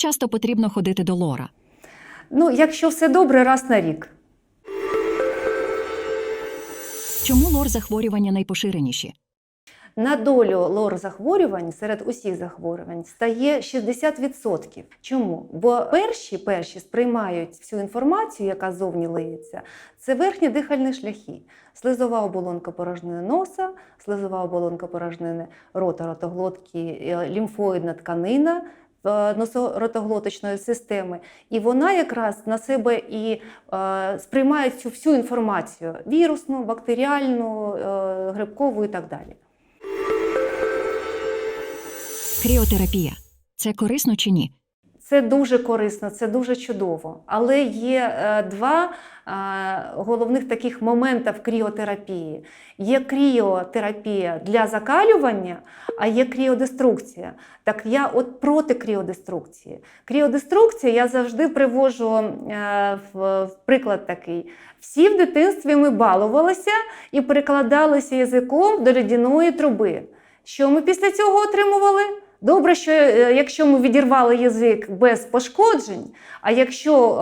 часто потрібно ходити до лора? Ну, якщо все добре, раз на рік. Чому лор захворювання найпоширеніші? На долю лор захворювань серед усіх захворювань стає 60%. Чому? Бо перші перші сприймають всю інформацію, яка зовні лиється, це верхні дихальні шляхи, слизова оболонка порожнини носа, слизова оболонка порожнини рота, ротоглотки, е, лімфоїдна тканина. Е, Носоротоглоточної системи, і вона якраз на себе і е, сприймає цю всю інформацію: вірусну, бактеріальну, е, грибкову і так далі. Кріотерапія це корисно чи ні? Це дуже корисно, це дуже чудово. Але є е, два е, головних таких момента в кріотерапії. Є кріотерапія для закалювання, а є кріодеструкція. Так я от проти кріодеструкції. Кріодеструкція я завжди привожу е, в, приклад такий. Всі в дитинстві ми балувалися і перекладалися язиком до ледяної труби. Що ми після цього отримували? Добре, що е, якщо ми відірвали язик без пошкоджень, а якщо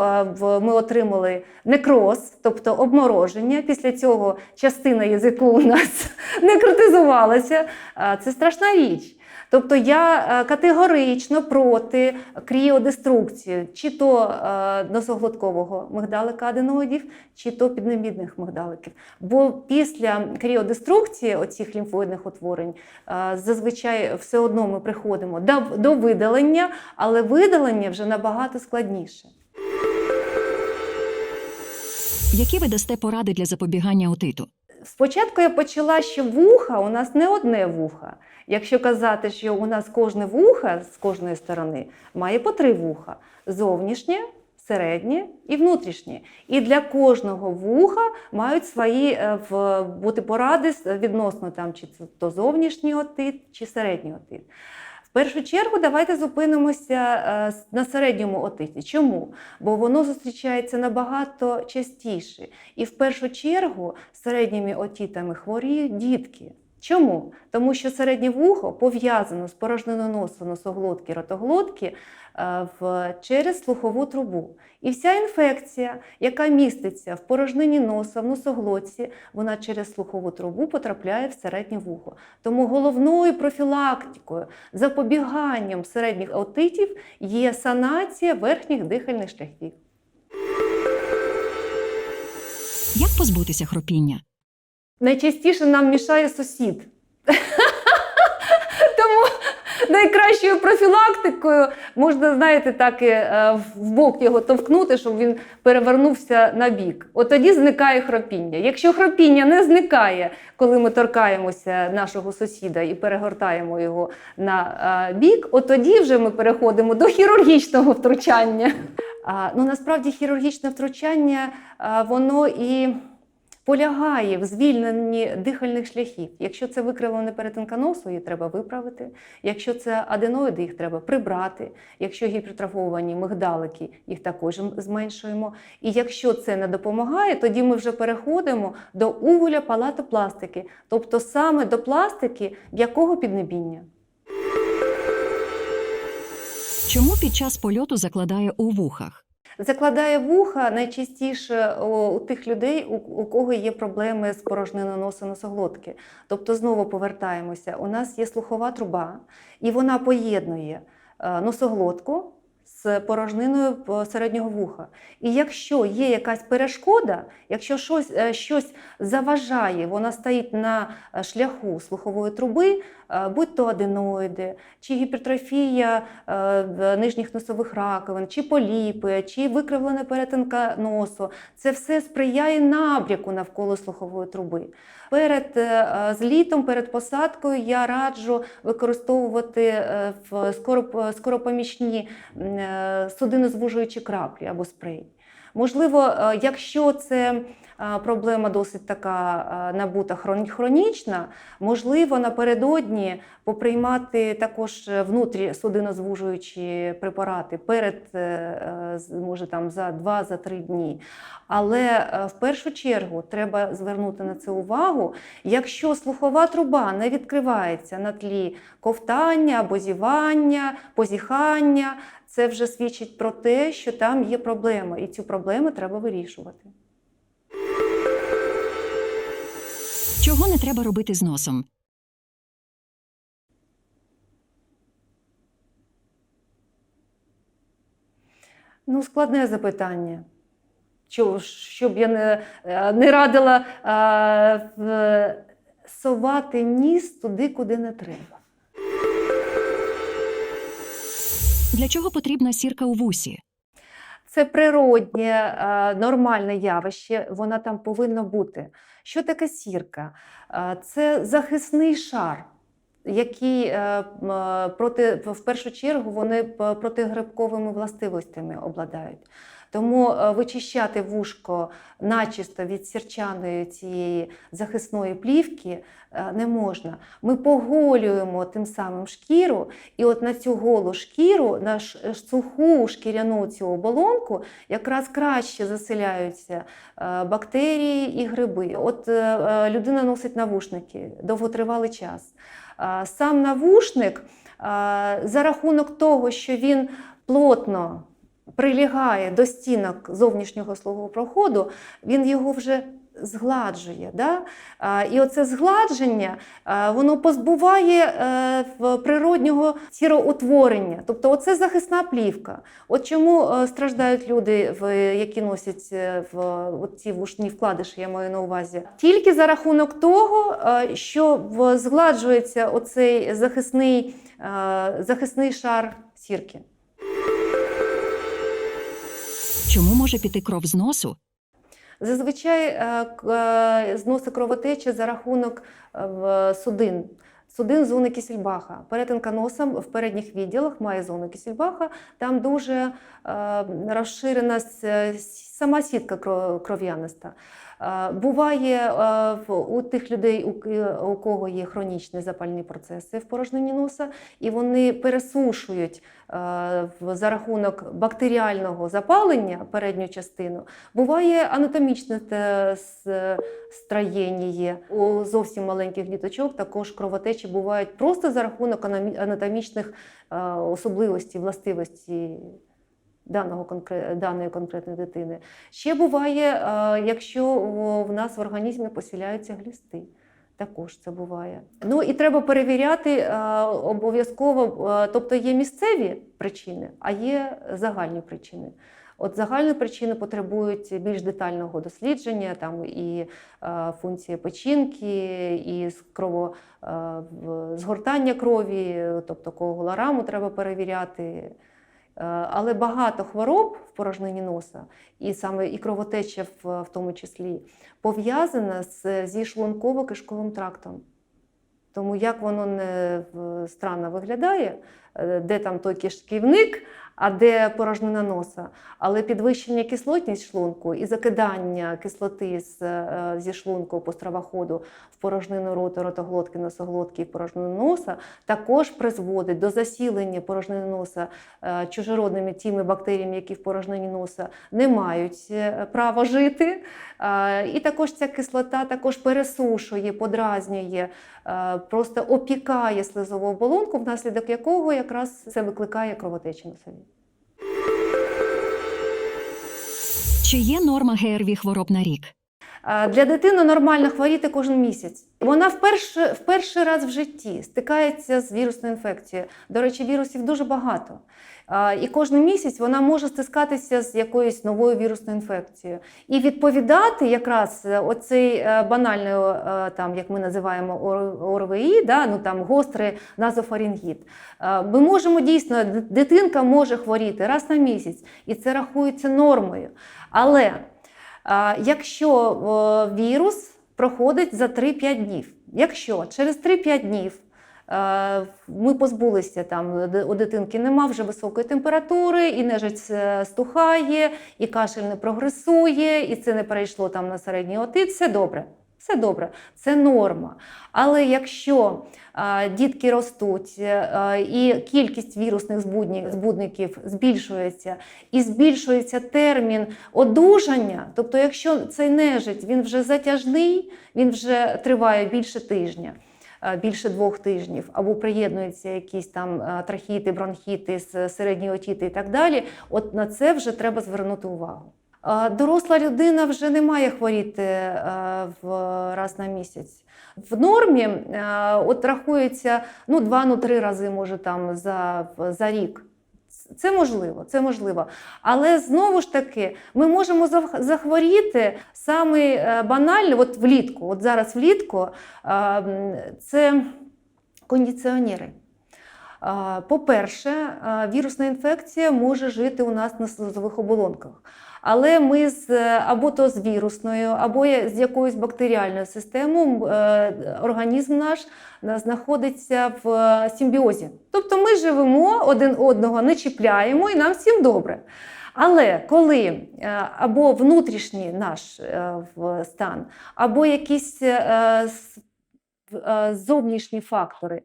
е, ми отримали некроз, тобто обмороження, після цього частина язику у нас некротизувалася, е, це страшна річ. Тобто я е, категорично проти кріодеструкції, чи то е, носоглоткового мигдалика аденоїдів, чи то піднебідних мигдаликів. Бо після кріодеструкції оцих лімфоїдних утворень е, зазвичай все одно ми приходимо до, до видалення, але видалення вже набагато складніше. Які ви дасте поради для запобігання отиту? Спочатку я почала, що вуха у нас не одне вуха. Якщо казати, що у нас кожне вуха з кожної сторони має по три вуха: зовнішнє, середнє і внутрішнє. І для кожного вуха мають свої е, в- бути поради відносно там, чи то зовнішній отит, чи середній отит. В першу чергу давайте зупинимося е, на середньому отиті. Чому? Бо воно зустрічається набагато частіше. І в першу чергу середніми отітами хворіють дітки. Чому? Тому що середнє вухо пов'язано з порожниною носу, носоглотки, ротоглотки е, в, через слухову трубу. І вся інфекція, яка міститься в порожнині носа, в носоглотці, вона через слухову трубу потрапляє в середнє вухо. Тому головною профілактикою, запобіганням середніх отитів є санація верхніх дихальних шляхів. Як позбутися хропіння? Найчастіше нам мішає сусід. Тому найкращою профілактикою можна, знаєте, так і е, в бок його товкнути, щоб він перевернувся на бік. От тоді зникає хропіння. Якщо хропіння не зникає, коли ми торкаємося нашого сусіда і перегортаємо його на е, бік, от тоді вже ми переходимо до хірургічного втручання. Ну насправді хірургічне втручання воно і полягає в звільненні дихальних шляхів. Якщо це викривлена перетинка носу, її треба виправити. Якщо це аденоїди, їх треба прибрати. Якщо гіпертрофовані мигдалики, їх також зменшуємо. І якщо це не допомагає, тоді ми вже переходимо до уголя палатопластики, тобто саме до пластики м'якого піднебіння. Чому під час польоту закладає у вухах? Закладає вуха найчастіше у, у тих людей, у, у кого є проблеми з порожниною носа носоглотки. Тобто знову повертаємося. У нас є слухова труба, і вона поєднує е, носоглотку з порожниною е, середнього вуха. І якщо є якась перешкода, якщо щось, е, щось заважає, вона стоїть на е, шляху слухової труби, е, будь то аденоїди, чи гіпертрофія нижніх носових раковин, чи поліпи, чи викривлена перетинка носу, це все сприяє набряку навколо слухової труби. Перед злітом, перед посадкою я раджу використовувати в скоропомічні судинозвужуючі краплі або спрей. Можливо, е, якщо це е, проблема досить така е, набута хронічна, можливо, напередодні поприймати також внутрі судинозвужуючі препарати перед, е, е, може там за 2-3 дні. Але е, в першу чергу треба звернути на це увагу. Якщо слухова труба не відкривається на тлі ковтання або зівання, позіхання, це вже свідчить про те, що там є проблема, і цю проблему треба вирішувати. Чого не треба робити з носом? Ну, складне запитання. Що, щоб я не, е, не радила е, в- совати ніс туди, куди не треба. Для чого потрібна сірка у вусі? Це природнє, е, нормальне явище, вона там повинна бути. Що таке сірка? Е, Це захисний шар, який е, проти, в першу чергу вони протигрибковими властивостями обладають. Тому е, вичищати вушко начисто від сірчаної цієї захисної плівки е, не можна. Ми поголюємо тим самим шкіру, і от на цю голу шкіру, на суху шкіряну цю оболонку, якраз краще заселяються е, бактерії і гриби. От е, е, людина носить навушники довготривалий час. Е, Сам навушник е, за рахунок того, що він плотно прилягає до стінок зовнішнього слугового проходу, він його вже згладжує. Да? І оце згладження воно позбуває е, природнього сіроутворення. Тобто оце захисна плівка. От чому е, страждають люди, які носять е, в ці вушні вкладиші, я маю на увазі. Тільки за рахунок того, що згладжується оцей захисний, захисний шар сірки. Чому може піти кров з носу? Зазвичай з носа е, зноси кровотечі за рахунок е, судин. Судин зони Кісельбаха. Перетинка носом в передніх відділах має зону Кісельбаха. Там дуже е, розширена сама сітка кров'яниста. Е, Буває е, у тих людей, у кого є хронічні запальні процеси в порожнині носа, і вони пересушують е, за рахунок бактеріального запалення передню частину. Буває анатомічне строєння. У зовсім маленьких діточок також кровотечі бувають просто за рахунок анатомічних особливостей, властивостей даного даної конкретної дитини. Ще буває, е, якщо в- нас в організмі посіляються глісти. Також це буває. Ну і треба перевіряти е, обов'язково, е, тобто є місцеві причини, а є загальні причини. От загальні причини потребують більш детального дослідження, там і е, функції печінки, і крово, е, згортання крові, тобто коагулораму треба перевіряти. Е, Але багато хвороб в порожнині носа, і саме і кровотеча в, в тому числі, пов'язана з, зі шлунково-кишковим трактом. Тому як воно не странно виглядає, де там той кишківник, а де порожнина носа. Але підвищення кислотність шлунку і закидання кислоти з, е, зі шлунку по стравоходу в порожнину роту, ротоглотки, носоглотки і порожнину носа також призводить до засілення порожнини носа е, чужородними тими бактеріями, які в порожнині носа не мають е, права жити. Е, І також ця кислота також пересушує, подразнює, е, просто опікає слизову оболонку, внаслідок якого якраз це викликає кровотечі носові. Чи є норма ГРВІ хвороб на рік? А, Для дитини нормально хворіти кожен місяць. Вона вперше, в перший раз в житті стикається з вірусною інфекцією. До речі, вірусів дуже багато. І кожен місяць вона може стискатися з якоюсь новою вірусною інфекцією. І відповідати якраз е, оцей е, банальний, е, там, як ми називаємо ОР- ОРВІ, да, ну, там, гострий назофарингіт. Е, Ми можемо дійсно, дитинка може хворіти раз на місяць, і це рахується нормою. Але Якщо вірус проходить за 3-5 днів, якщо через 3-5 днів е, ми позбулися там у дитинки нема вже високої температури, і нежить е, стухає, і кашель не прогресує, і це не перейшло там на середній отит, все добре. Все добре, це норма. Але якщо а, дітки ростуть е, а, і кількість вірусних збудників збільшується, і збільшується термін одужання, тобто, якщо цей нежить він вже затяжний, він вже триває більше тижня. е, більше двох тижнів, або приєднуються якісь там е, трахіти, бронхіти, середні отіти і так далі, от на це вже треба звернути увагу. Доросла людина вже не має хворіти е, в раз на місяць. В нормі е, от рахується ну, два, ну рази, може, там за, за рік. Це можливо, це можливо. Але знову ж таки, ми можемо захворіти саме е, банально, от влітку. От зараз влітку це кондиціонери. По-перше, вірусна інфекція може жити у нас на слизових оболонках. Але ми з е, або то з вірусною, або з якоюсь бактеріальною системою е, організм наш е, знаходиться в симбіозі. Тобто ми живемо один одного, не чіпляємо і нам всім добре. Але коли або внутрішній наш стан, або якісь зовнішні фактори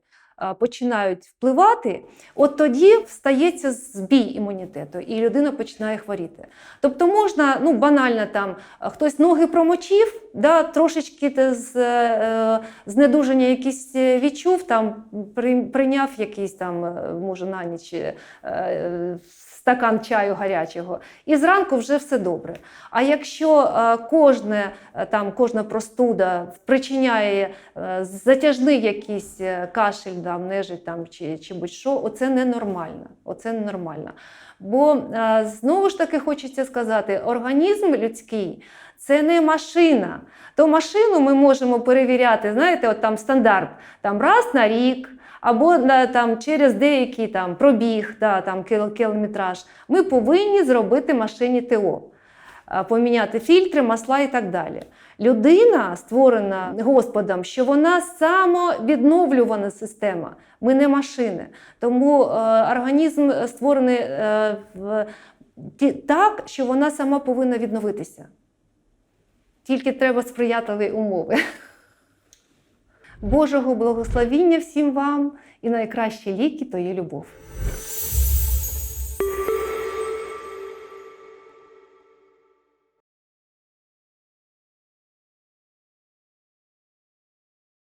починають впливати, от тоді встається збій імунітету, і людина починає хворіти. Тобто можна ну, банально там хтось ноги промочив, да, трошечки з, е, знедуження якісь е, відчув, там, при- прийняв якийсь там, е, може, на ніч е, е, стакан чаю гарячого, і зранку вже все добре. А якщо е, кожне, е, там, кожна простуда причиняє е, затяжний якийсь е, кашель, там, нежить там, чи, чи будь-що, оце ненормально. Оце ненормально. Бо е, знову ж таки хочеться сказати, організм людський це не машина. То машину ми можемо перевіряти, знаєте, от там стандарт там раз на рік. Або там, через деякий там, пробіг, да, там, кілометраж, ми повинні зробити машині ТО, поміняти фільтри, масла і так далі. Людина створена Господом, що вона самовідновлювана система. Ми не машини. Тому е, організм створений е, в, ті- так, що вона сама повинна відновитися. Тільки треба сприятливі умови. Божого благословіння всім вам і найкращі ліки то є любов.